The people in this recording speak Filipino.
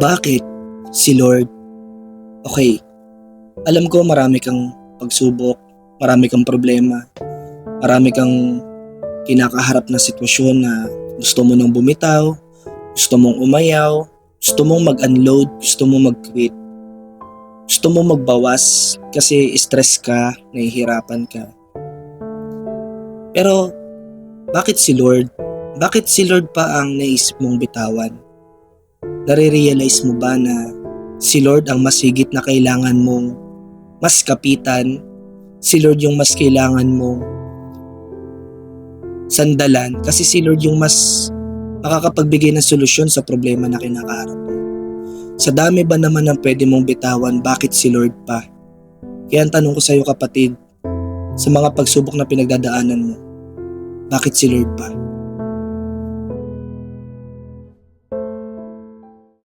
Bakit si Lord? Okay, alam ko marami kang pagsubok, marami kang problema, marami kang kinakaharap na sitwasyon na gusto mo nang bumitaw, gusto mong umayaw, gusto mong mag-unload, gusto mong mag-quit. Gusto mong magbawas kasi stress ka, nahihirapan ka. Pero bakit si Lord? Bakit si Lord pa ang naisip mong bitawan? Nare-realize mo ba na si Lord ang mas higit na kailangan mong mas kapitan? Si Lord yung mas kailangan mong sandalan kasi si Lord yung mas makakapagbigay ng solusyon sa problema na kinakaharap mo. Sa dami ba naman ng pwede mong bitawan, bakit si Lord pa? Kaya ang tanong ko sa iyo kapatid, sa mga pagsubok na pinagdadaanan mo, bakit si Lord pa?